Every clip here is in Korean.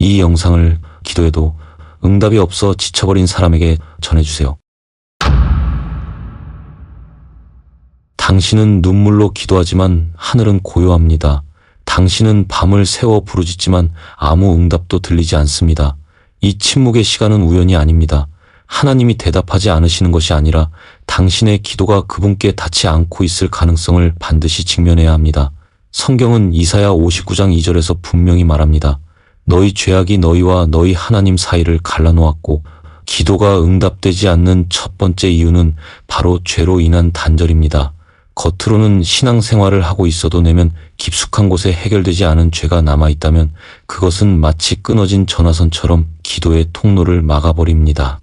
이 영상을 기도해도 응답이 없어 지쳐버린 사람에게 전해주세요. 당신은 눈물로 기도하지만 하늘은 고요합니다. 당신은 밤을 새워 부르짖지만 아무 응답도 들리지 않습니다. 이 침묵의 시간은 우연이 아닙니다. 하나님이 대답하지 않으시는 것이 아니라 당신의 기도가 그분께 닿지 않고 있을 가능성을 반드시 직면해야 합니다. 성경은 이사야 59장 2절에서 분명히 말합니다. 너희 죄악이 너희와 너희 하나님 사이를 갈라놓았고 기도가 응답되지 않는 첫 번째 이유는 바로 죄로 인한 단절입니다. 겉으로는 신앙생활을 하고 있어도 내면 깊숙한 곳에 해결되지 않은 죄가 남아있다면 그것은 마치 끊어진 전화선처럼 기도의 통로를 막아버립니다.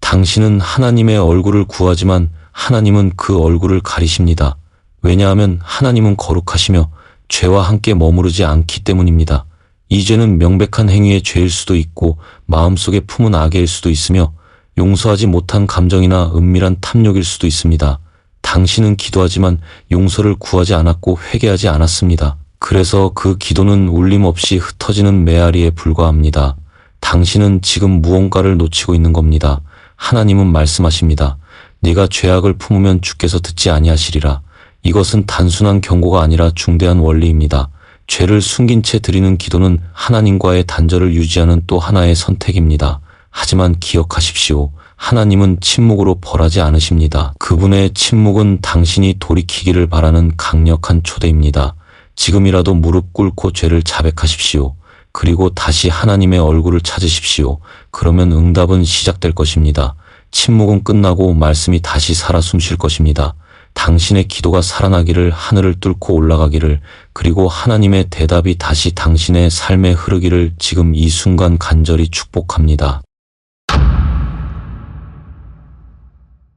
당신은 하나님의 얼굴을 구하지만 하나님은 그 얼굴을 가리십니다. 왜냐하면 하나님은 거룩하시며 죄와 함께 머무르지 않기 때문입니다. 이 죄는 명백한 행위의 죄일 수도 있고 마음속에 품은 악일 수도 있으며 용서하지 못한 감정이나 은밀한 탐욕일 수도 있습니다. 당신은 기도하지만 용서를 구하지 않았고 회개하지 않았습니다. 그래서 그 기도는 울림 없이 흩어지는 메아리에 불과합니다. 당신은 지금 무언가를 놓치고 있는 겁니다. 하나님은 말씀하십니다. 네가 죄악을 품으면 주께서 듣지 아니하시리라. 이것은 단순한 경고가 아니라 중대한 원리입니다. 죄를 숨긴 채 드리는 기도는 하나님과의 단절을 유지하는 또 하나의 선택입니다. 하지만 기억하십시오. 하나님은 침묵으로 벌하지 않으십니다. 그분의 침묵은 당신이 돌이키기를 바라는 강력한 초대입니다. 지금이라도 무릎 꿇고 죄를 자백하십시오. 그리고 다시 하나님의 얼굴을 찾으십시오. 그러면 응답은 시작될 것입니다. 침묵은 끝나고 말씀이 다시 살아 숨 쉴 것입니다. 당신의 기도가 살아나기를 하늘을 뚫고 올라가기를 그리고 하나님의 대답이 다시 당신의 삶에 흐르기를 지금 이 순간 간절히 축복합니다.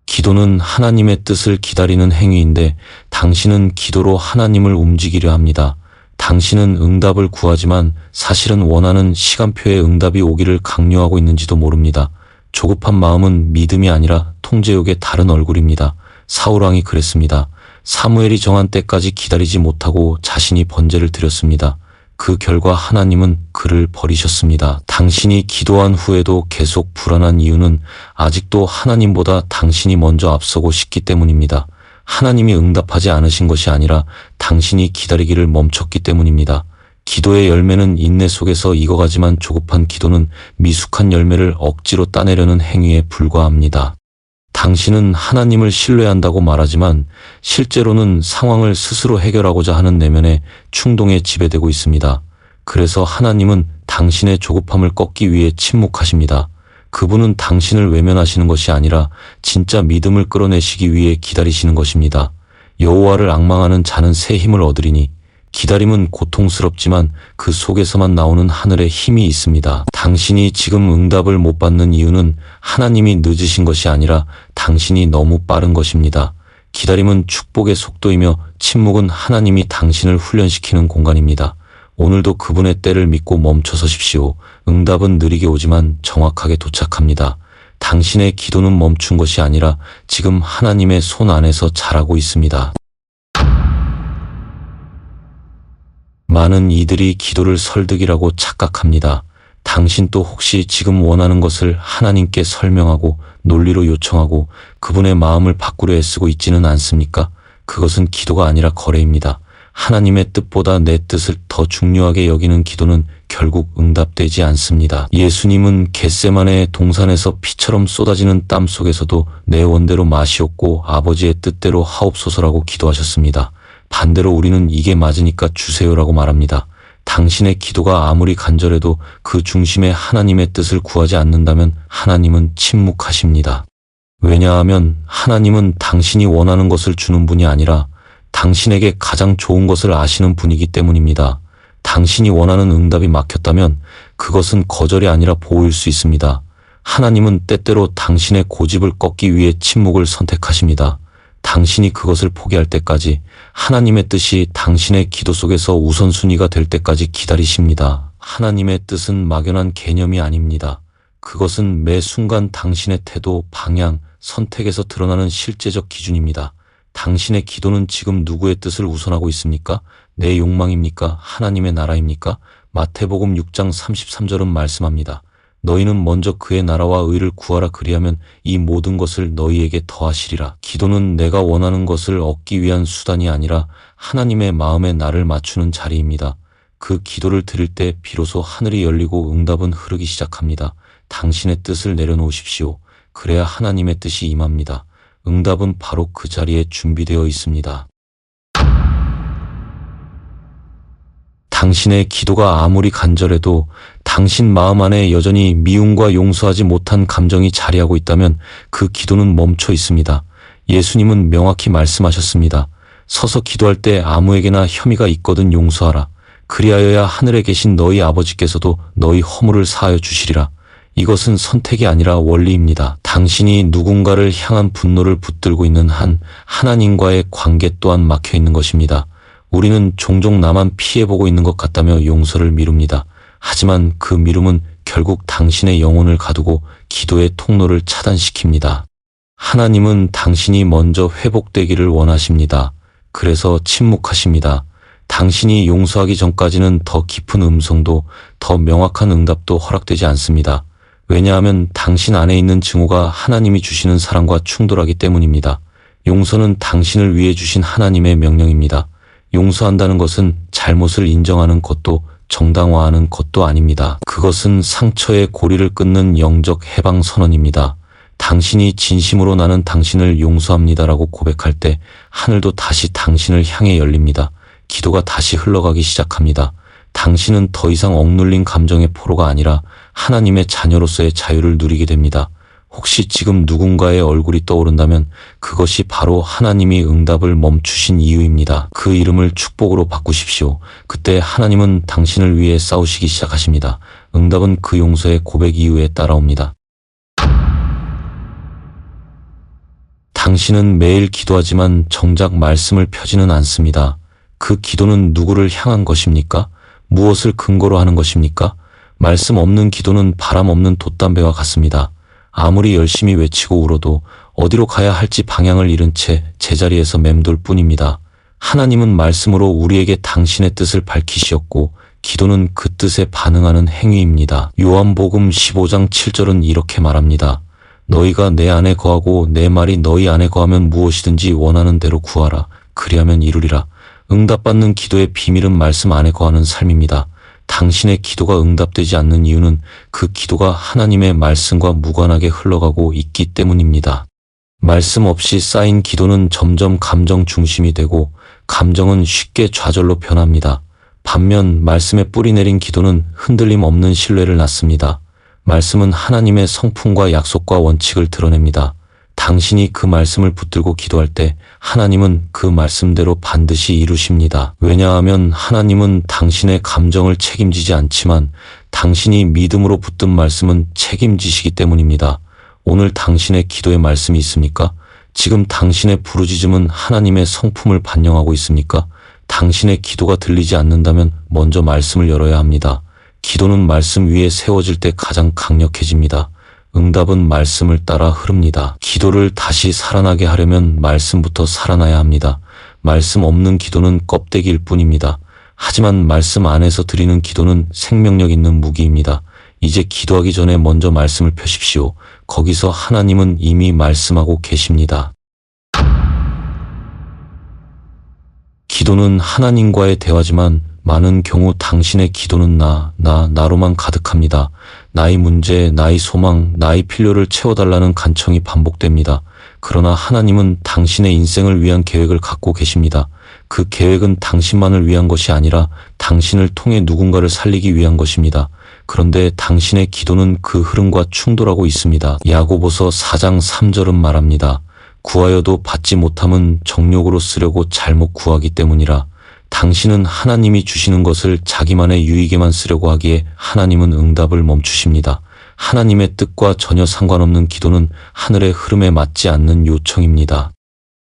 기도는 하나님의 뜻을 기다리는 행위인데 당신은 기도로 하나님을 움직이려 합니다. 당신은 응답을 구하지만 사실은 원하는 시간표에 응답이 오기를 강요하고 있는지도 모릅니다. 조급한 마음은 믿음이 아니라 통제욕의 다른 얼굴입니다. 사울왕이 그랬습니다. 사무엘이 정한 때까지 기다리지 못하고 자신이 번제를 드렸습니다. 그 결과 하나님은 그를 버리셨습니다. 당신이 기도한 후에도 계속 불안한 이유는 아직도 하나님보다 당신이 먼저 앞서고 싶기 때문입니다. 하나님이 응답하지 않으신 것이 아니라 당신이 기다리기를 멈췄기 때문입니다. 기도의 열매는 인내 속에서 익어가지만 조급한 기도는 미숙한 열매를 억지로 따내려는 행위에 불과합니다. 당신은 하나님을 신뢰한다고 말하지만 실제로는 상황을 스스로 해결하고자 하는 내면의 충동에 지배되고 있습니다. 그래서 하나님은 당신의 조급함을 꺾기 위해 침묵하십니다. 그분은 당신을 외면하시는 것이 아니라 진짜 믿음을 끌어내시기 위해 기다리시는 것입니다. 여호와를 악망하는 자는 새 힘을 얻으리니 기다림은 고통스럽지만 그 속에서만 나오는 하늘의 힘이 있습니다. 당신이 지금 응답을 못 받는 이유는 하나님이 늦으신 것이 아니라 당신이 너무 빠른 것입니다. 기다림은 축복의 속도이며 침묵은 하나님이 당신을 훈련시키는 공간입니다. 오늘도 그분의 때를 믿고 멈춰서십시오. 응답은 느리게 오지만 정확하게 도착합니다. 당신의 기도는 멈춘 것이 아니라 지금 하나님의 손 안에서 자라고 있습니다. 많은 이들이 기도를 설득이라고 착각합니다. 당신 또 혹시 지금 원하는 것을 하나님께 설명하고 논리로 요청하고 그분의 마음을 바꾸려 애쓰고 있지는 않습니까? 그것은 기도가 아니라 거래입니다. 하나님의 뜻보다 내 뜻을 더 중요하게 여기는 기도는 결국 응답되지 않습니다. 예수님은 겟세만의 동산에서 피처럼 쏟아지는 땀 속에서도 내 원대로 마시옵고 아버지의 뜻대로 하옵소서라고 기도하셨습니다. 반대로 우리는 이게 맞으니까 주세요라고 말합니다. 당신의 기도가 아무리 간절해도 그 중심에 하나님의 뜻을 구하지 않는다면 하나님은 침묵하십니다. 왜냐하면 하나님은 당신이 원하는 것을 주는 분이 아니라 당신에게 가장 좋은 것을 아시는 분이기 때문입니다. 당신이 원하는 응답이 막혔다면 그것은 거절이 아니라 보호일 수 있습니다. 하나님은 때때로 당신의 고집을 꺾기 위해 침묵을 선택하십니다. 당신이 그것을 포기할 때까지 하나님의 뜻이 당신의 기도 속에서 우선순위가 될 때까지 기다리십니다. 하나님의 뜻은 막연한 개념이 아닙니다. 그것은 매 순간 당신의 태도, 방향, 선택에서 드러나는 실제적 기준입니다. 당신의 기도는 지금 누구의 뜻을 우선하고 있습니까? 내 욕망입니까? 하나님의 나라입니까? 마태복음 6장 33절은 말씀합니다. 너희는 먼저 그의 나라와 의를 구하라 그리하면 이 모든 것을 너희에게 더하시리라. 기도는 내가 원하는 것을 얻기 위한 수단이 아니라 하나님의 마음에 나를 맞추는 자리입니다. 그 기도를 드릴 때 비로소 하늘이 열리고 응답은 흐르기 시작합니다. 당신의 뜻을 내려놓으십시오. 그래야 하나님의 뜻이 임합니다. 응답은 바로 그 자리에 준비되어 있습니다. 당신의 기도가 아무리 간절해도 당신 마음 안에 여전히 미움과 용서하지 못한 감정이 자리하고 있다면 그 기도는 멈춰 있습니다. 예수님은 명확히 말씀하셨습니다. 서서 기도할 때 아무에게나 혐의가 있거든 용서하라. 그리하여야 하늘에 계신 너희 아버지께서도 너희 허물을 사하여 주시리라. 이것은 선택이 아니라 원리입니다. 당신이 누군가를 향한 분노를 붙들고 있는 한 하나님과의 관계 또한 막혀 있는 것입니다. 우리는 종종 나만 피해보고 있는 것 같다며 용서를 미룹니다. 하지만 그 미움은 결국 당신의 영혼을 가두고 기도의 통로를 차단시킵니다. 하나님은 당신이 먼저 회복되기를 원하십니다. 그래서 침묵하십니다. 당신이 용서하기 전까지는 더 깊은 음성도 더 명확한 응답도 허락되지 않습니다. 왜냐하면 당신 안에 있는 증오가 하나님이 주시는 사랑과 충돌하기 때문입니다. 용서는 당신을 위해 주신 하나님의 명령입니다. 용서한다는 것은 잘못을 인정하는 것도 정당화하는 것도 아닙니다. 그것은 상처의 고리를 끊는 영적 해방 선언입니다. 당신이 진심으로 나는 당신을 용서합니다라고 고백할 때 하늘도 다시 당신을 향해 열립니다. 기도가 다시 흘러가기 시작합니다. 당신은 더 이상 억눌린 감정의 포로가 아니라 하나님의 자녀로서의 자유를 누리게 됩니다. 혹시 지금 누군가의 얼굴이 떠오른다면 그것이 바로 하나님이 응답을 멈추신 이유입니다. 그 이름을 축복으로 바꾸십시오. 그때 하나님은 당신을 위해 싸우시기 시작하십니다. 응답은 그 용서의 고백 이후에 따라옵니다. 당신은 매일 기도하지만 정작 말씀을 펴지는 않습니다. 그 기도는 누구를 향한 것입니까? 무엇을 근거로 하는 것입니까? 말씀 없는 기도는 바람 없는 돛담배와 같습니다. 아무리 열심히 외치고 울어도 어디로 가야 할지 방향을 잃은 채 제자리에서 맴돌 뿐입니다. 하나님은 말씀으로 우리에게 당신의 뜻을 밝히시었고 기도는 그 뜻에 반응하는 행위입니다. 요한복음 15장 7절은 이렇게 말합니다. 너희가 내 안에 거하고 내 말이 너희 안에 거하면 무엇이든지 원하는 대로 구하라. 그리하면 이루리라. 응답받는 기도의 비밀은 말씀 안에 거하는 삶입니다. 당신의 기도가 응답되지 않는 이유는 그 기도가 하나님의 말씀과 무관하게 흘러가고 있기 때문입니다. 말씀 없이 쌓인 기도는 점점 감정 중심이 되고 감정은 쉽게 좌절로 변합니다. 반면 말씀에 뿌리 내린 기도는 흔들림 없는 신뢰를 낳습니다. 말씀은 하나님의 성품과 약속과 원칙을 드러냅니다. 당신이 그 말씀을 붙들고 기도할 때 하나님은 그 말씀대로 반드시 이루십니다. 왜냐하면 하나님은 당신의 감정을 책임지지 않지만 당신이 믿음으로 붙든 말씀은 책임지시기 때문입니다. 오늘 당신의 기도의 말씀이 있습니까? 지금 당신의 부르짖음은 하나님의 성품을 반영하고 있습니까? 당신의 기도가 들리지 않는다면 먼저 말씀을 열어야 합니다. 기도는 말씀 위에 세워질 때 가장 강력해집니다. 응답은 말씀을 따라 흐릅니다. 기도를 다시 살아나게 하려면 말씀부터 살아나야 합니다. 말씀 없는 기도는 껍데기일 뿐입니다. 하지만 말씀 안에서 드리는 기도는 생명력 있는 무기입니다. 이제 기도하기 전에 먼저 말씀을 펴십시오. 거기서 하나님은 이미 말씀하고 계십니다. 기도는 하나님과의 대화지만 많은 경우 당신의 기도는 나, 나, 나로만 가득합니다. 나의 문제, 나의 소망, 나의 필요를 채워달라는 간청이 반복됩니다. 그러나 하나님은 당신의 인생을 위한 계획을 갖고 계십니다. 그 계획은 당신만을 위한 것이 아니라 당신을 통해 누군가를 살리기 위한 것입니다. 그런데 당신의 기도는 그 흐름과 충돌하고 있습니다. 야고보서 4장 3절은 말합니다. 구하여도 받지 못함은 정욕으로 쓰려고 잘못 구하기 때문이라. 당신은 하나님이 주시는 것을 자기만의 유익에만 쓰려고 하기에 하나님은 응답을 멈추십니다. 하나님의 뜻과 전혀 상관없는 기도는 하늘의 흐름에 맞지 않는 요청입니다.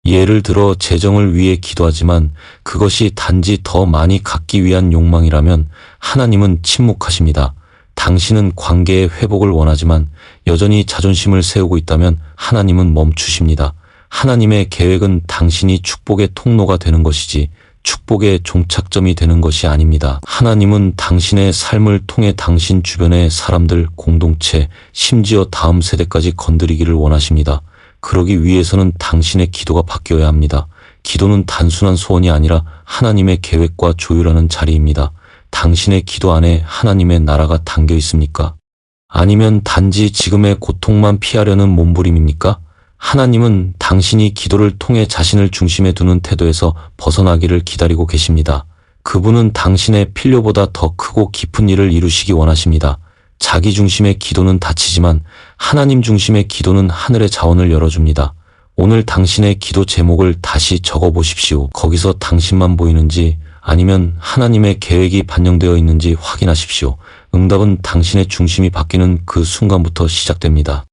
예를 들어 재정을 위해 기도하지만 그것이 단지 더 많이 갖기 위한 욕망이라면 하나님은 침묵하십니다. 당신은 관계의 회복을 원하지만 여전히 자존심을 세우고 있다면 하나님은 멈추십니다. 하나님의 계획은 당신이 축복의 통로가 되는 것이지 축복의 종착점이 되는 것이 아닙니다. 하나님은 당신의 삶을 통해 당신 주변의 사람들, 공동체, 심지어 다음 세대까지 건드리기를 원하십니다. 그러기 위해서는 당신의 기도가 바뀌어야 합니다. 기도는 단순한 소원이 아니라 하나님의 계획과 조율하는 자리입니다. 당신의 기도 안에 하나님의 나라가 담겨 있습니까? 아니면 단지 지금의 고통만 피하려는 몸부림입니까? 하나님은 당신이 기도를 통해 자신을 중심에 두는 태도에서 벗어나기를 기다리고 계십니다. 그분은 당신의 필요보다 더 크고 깊은 일을 이루시기 원하십니다. 자기 중심의 기도는 닫히지만 하나님 중심의 기도는 하늘의 자원을 열어줍니다. 오늘 당신의 기도 제목을 다시 적어 보십시오. 거기서 당신만 보이는지 아니면 하나님의 계획이 반영되어 있는지 확인하십시오. 응답은 당신의 중심이 바뀌는 그 순간부터 시작됩니다.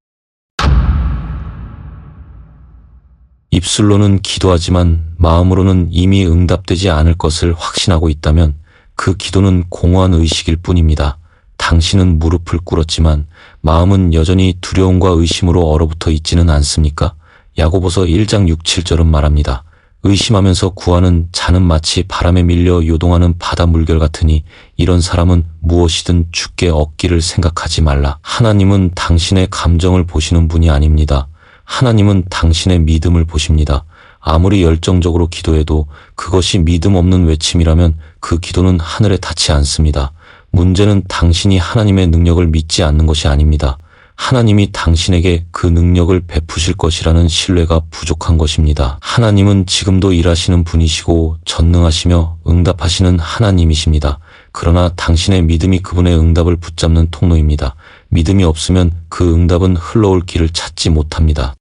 입술로는 기도하지만 마음으로는 이미 응답되지 않을 것을 확신하고 있다면 그 기도는 공허한 의식일 뿐입니다. 당신은 무릎을 꿇었지만 마음은 여전히 두려움과 의심으로 얼어붙어 있지는 않습니까? 야고보서 1장 6, 7절은 말합니다. 의심하면서 구하는 자는 마치 바람에 밀려 요동하는 바다 물결 같으니 이런 사람은 무엇이든 죽게 얻기를 생각하지 말라. 하나님은 당신의 감정을 보시는 분이 아닙니다. 하나님은 당신의 믿음을 보십니다. 아무리 열정적으로 기도해도 그것이 믿음 없는 외침이라면 그 기도는 하늘에 닿지 않습니다. 문제는 당신이 하나님의 능력을 믿지 않는 것이 아닙니다. 하나님이 당신에게 그 능력을 베푸실 것이라는 신뢰가 부족한 것입니다. 하나님은 지금도 일하시는 분이시고 전능하시며 응답하시는 하나님이십니다. 그러나 당신의 믿음이 그분의 응답을 붙잡는 통로입니다. 믿음이 없으면 그 응답은 흘러올 길을 찾지 못합니다.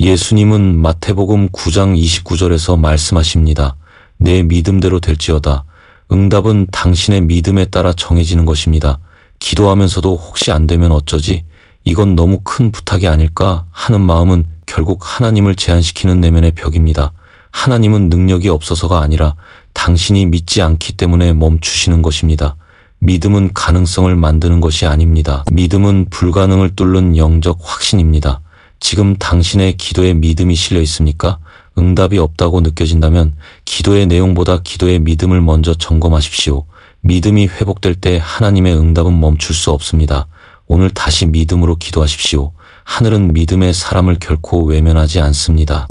예수님은 마태복음 9장 29절에서 말씀하십니다. 내 믿음대로 될지어다. 응답은 당신의 믿음에 따라 정해지는 것입니다. 기도하면서도 혹시 안 되면 어쩌지? 이건 너무 큰 부탁이 아닐까 하는 마음은 결국 하나님을 제한시키는 내면의 벽입니다. 하나님은 능력이 없어서가 아니라 당신이 믿지 않기 때문에 멈추시는 것입니다. 믿음은 가능성을 만드는 것이 아닙니다. 믿음은 불가능을 뚫는 영적 확신입니다. 지금 당신의 기도에 믿음이 실려 있습니까? 응답이 없다고 느껴진다면 기도의 내용보다 기도의 믿음을 먼저 점검하십시오. 믿음이 회복될 때 하나님의 응답은 멈출 수 없습니다. 오늘 다시 믿음으로 기도하십시오. 하늘은 믿음의 사람을 결코 외면하지 않습니다.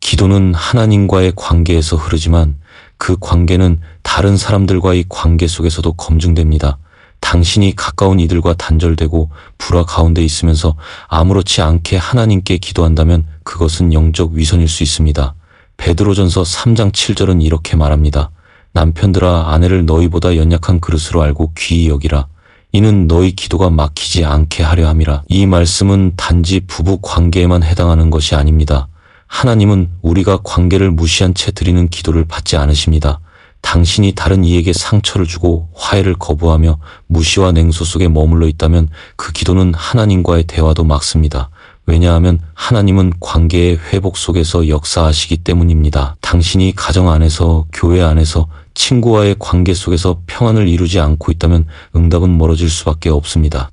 기도는 하나님과의 관계에서 흐르지만 그 관계는 다른 사람들과의 관계 속에서도 검증됩니다. 당신이 가까운 이들과 단절되고 불화 가운데 있으면서 아무렇지 않게 하나님께 기도한다면 그것은 영적 위선일 수 있습니다. 베드로전서 3장 7절은 이렇게 말합니다. 남편들아 아내를 너희보다 연약한 그릇으로 알고 귀히 여기라. 이는 너희 기도가 막히지 않게 하려 함이라. 이 말씀은 단지 부부 관계에만 해당하는 것이 아닙니다. 하나님은 우리가 관계를 무시한 채 드리는 기도를 받지 않으십니다. 당신이 다른 이에게 상처를 주고 화해를 거부하며 무시와 냉소 속에 머물러 있다면 그 기도는 하나님과의 대화도 막습니다. 왜냐하면 하나님은 관계의 회복 속에서 역사하시기 때문입니다. 당신이 가정 안에서, 교회 안에서, 친구와의 관계 속에서 평안을 이루지 않고 있다면 응답은 멀어질 수밖에 없습니다.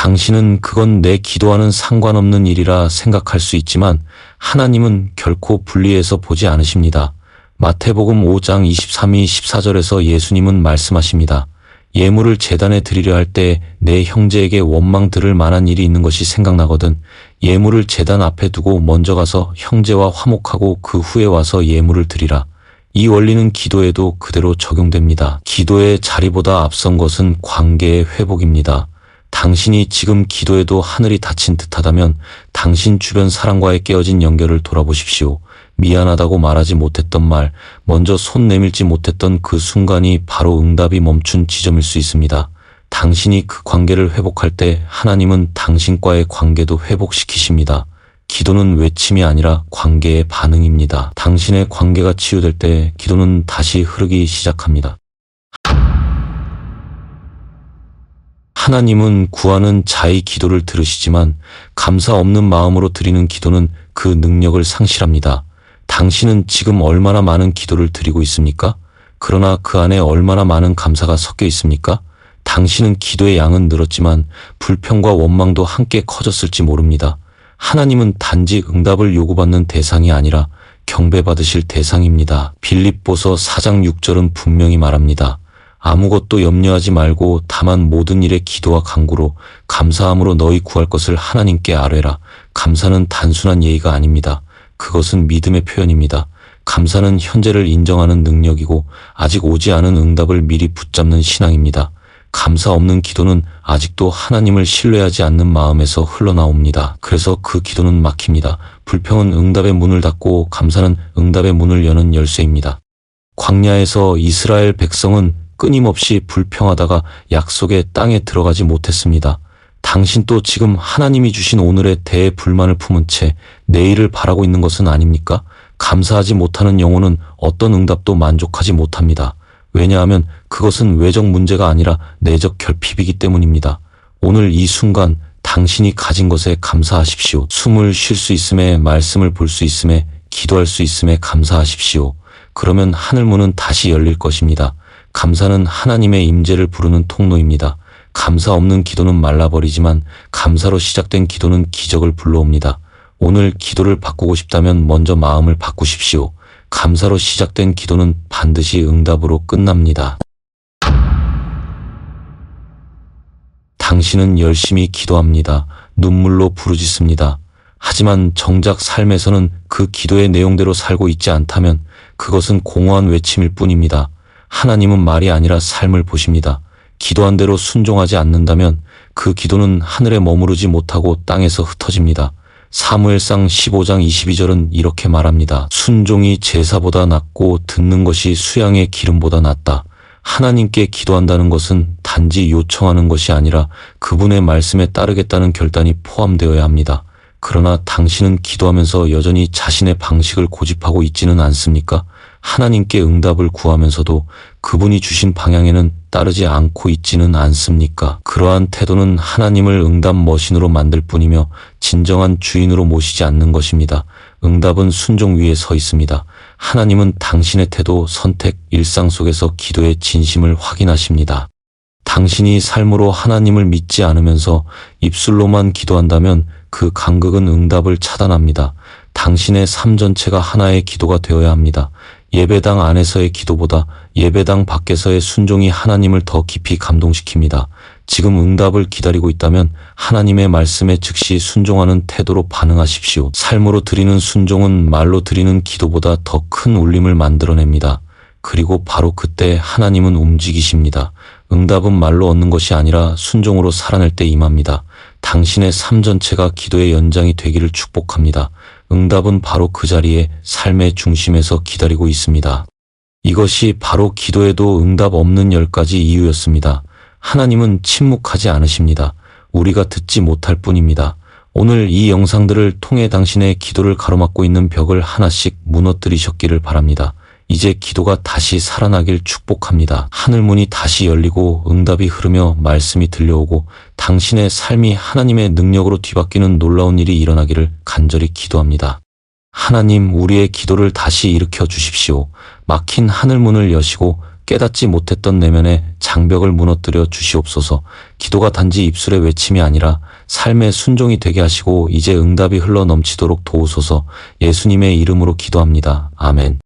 당신은 그건 내 기도와는 상관없는 일이라 생각할 수 있지만 하나님은 결코 분리해서 보지 않으십니다. 마태복음 5장 23이 14절에서 예수님은 말씀하십니다. 예물을 재단에 드리려 할 때 내 형제에게 원망 들을 만한 일이 있는 것이 생각나거든 예물을 재단 앞에 두고 먼저 가서 형제와 화목하고 그 후에 와서 예물을 드리라. 이 원리는 기도에도 그대로 적용됩니다. 기도의 자리보다 앞선 것은 관계의 회복입니다. 당신이 지금 기도에도 하늘이 닫힌 듯하다면 당신 주변 사람과의 깨어진 연결을 돌아보십시오. 미안하다고 말하지 못했던 말, 먼저 손 내밀지 못했던 그 순간이 바로 응답이 멈춘 지점일 수 있습니다. 당신이 그 관계를 회복할 때 하나님은 당신과의 관계도 회복시키십니다. 기도는 외침이 아니라 관계의 반응입니다. 당신의 관계가 치유될 때 기도는 다시 흐르기 시작합니다. 하나님은 구하는 자의 기도를 들으시지만 감사 없는 마음으로 드리는 기도는 그 능력을 상실합니다. 당신은 지금 얼마나 많은 기도를 드리고 있습니까? 그러나 그 안에 얼마나 많은 감사가 섞여 있습니까? 당신은 기도의 양은 늘었지만 불평과 원망도 함께 커졌을지 모릅니다. 하나님은 단지 응답을 요구받는 대상이 아니라 경배받으실 대상입니다. 빌립보서 4장 6절은 분명히 말합니다. 아무것도 염려하지 말고 다만 모든 일에 기도와 간구로 감사함으로 너희 구할 것을 하나님께 아뢰라. 감사는 단순한 예의가 아닙니다. 그것은 믿음의 표현입니다. 감사는 현재를 인정하는 능력이고 아직 오지 않은 응답을 미리 붙잡는 신앙입니다. 감사 없는 기도는 아직도 하나님을 신뢰하지 않는 마음에서 흘러나옵니다. 그래서 그 기도는 막힙니다. 불평은 응답의 문을 닫고 감사는 응답의 문을 여는 열쇠입니다. 광야에서 이스라엘 백성은 끊임없이 불평하다가 약속의 땅에 들어가지 못했습니다. 당신 또 지금 하나님이 주신 오늘에 대해 불만을 품은 채 내일을 바라고 있는 것은 아닙니까? 감사하지 못하는 영혼은 어떤 응답도 만족하지 못합니다. 왜냐하면 그것은 외적 문제가 아니라 내적 결핍이기 때문입니다. 오늘 이 순간 당신이 가진 것에 감사하십시오. 숨을 쉴 수 있음에 말씀을 볼 수 있음에 기도할 수 있음에 감사하십시오. 그러면 하늘문은 다시 열릴 것입니다. 감사는 하나님의 임재를 부르는 통로입니다. 감사 없는 기도는 말라버리지만 감사로 시작된 기도는 기적을 불러옵니다. 오늘 기도를 바꾸고 싶다면 먼저 마음을 바꾸십시오. 감사로 시작된 기도는 반드시 응답으로 끝납니다. 당신은 열심히 기도합니다. 눈물로 부르짖습니다. 하지만 정작 삶에서는 그 기도의 내용대로 살고 있지 않다면 그것은 공허한 외침일 뿐입니다. 하나님은 말이 아니라 삶을 보십니다. 기도한 대로 순종하지 않는다면 그 기도는 하늘에 머무르지 못하고 땅에서 흩어집니다. 사무엘상 15장 22절은 이렇게 말합니다. 순종이 제사보다 낫고 듣는 것이 수양의 기름보다 낫다. 하나님께 기도한다는 것은 단지 요청하는 것이 아니라 그분의 말씀에 따르겠다는 결단이 포함되어야 합니다. 그러나 당신은 기도하면서 여전히 자신의 방식을 고집하고 있지는 않습니까? 하나님께 응답을 구하면서도 그분이 주신 방향에는 따르지 않고 있지는 않습니까? 그러한 태도는 하나님을 응답 머신으로 만들 뿐이며 진정한 주인으로 모시지 않는 것입니다. 응답은 순종 위에 서 있습니다. 하나님은 당신의 태도, 선택, 일상 속에서 기도의 진심을 확인하십니다. 당신이 삶으로 하나님을 믿지 않으면서 입술로만 기도한다면 그 간극은 응답을 차단합니다. 당신의 삶 전체가 하나의 기도가 되어야 합니다. 예배당 안에서의 기도보다 예배당 밖에서의 순종이 하나님을 더 깊이 감동시킵니다. 지금 응답을 기다리고 있다면 하나님의 말씀에 즉시 순종하는 태도로 반응하십시오. 삶으로 드리는 순종은 말로 드리는 기도보다 더 큰 울림을 만들어냅니다. 그리고 바로 그때 하나님은 움직이십니다. 응답은 말로 얻는 것이 아니라 순종으로 살아낼 때 임합니다. 당신의 삶 전체가 기도의 연장이 되기를 축복합니다. 응답은 바로 그 자리에 삶의 중심에서 기다리고 있습니다. 이것이 바로 기도에도 응답 없는 열 가지 이유였습니다. 하나님은 침묵하지 않으십니다. 우리가 듣지 못할 뿐입니다. 오늘 이 영상들을 통해 당신의 기도를 가로막고 있는 벽을 하나씩 무너뜨리셨기를 바랍니다. 이제 기도가 다시 살아나길 축복합니다. 하늘문이 다시 열리고 응답이 흐르며 말씀이 들려오고 당신의 삶이 하나님의 능력으로 뒤바뀌는 놀라운 일이 일어나기를 간절히 기도합니다. 하나님, 우리의 기도를 다시 일으켜 주십시오. 막힌 하늘문을 여시고 깨닫지 못했던 내면의 장벽을 무너뜨려 주시옵소서. 기도가 단지 입술의 외침이 아니라 삶의 순종이 되게 하시고 이제 응답이 흘러 넘치도록 도우소서. 예수님의 이름으로 기도합니다. 아멘.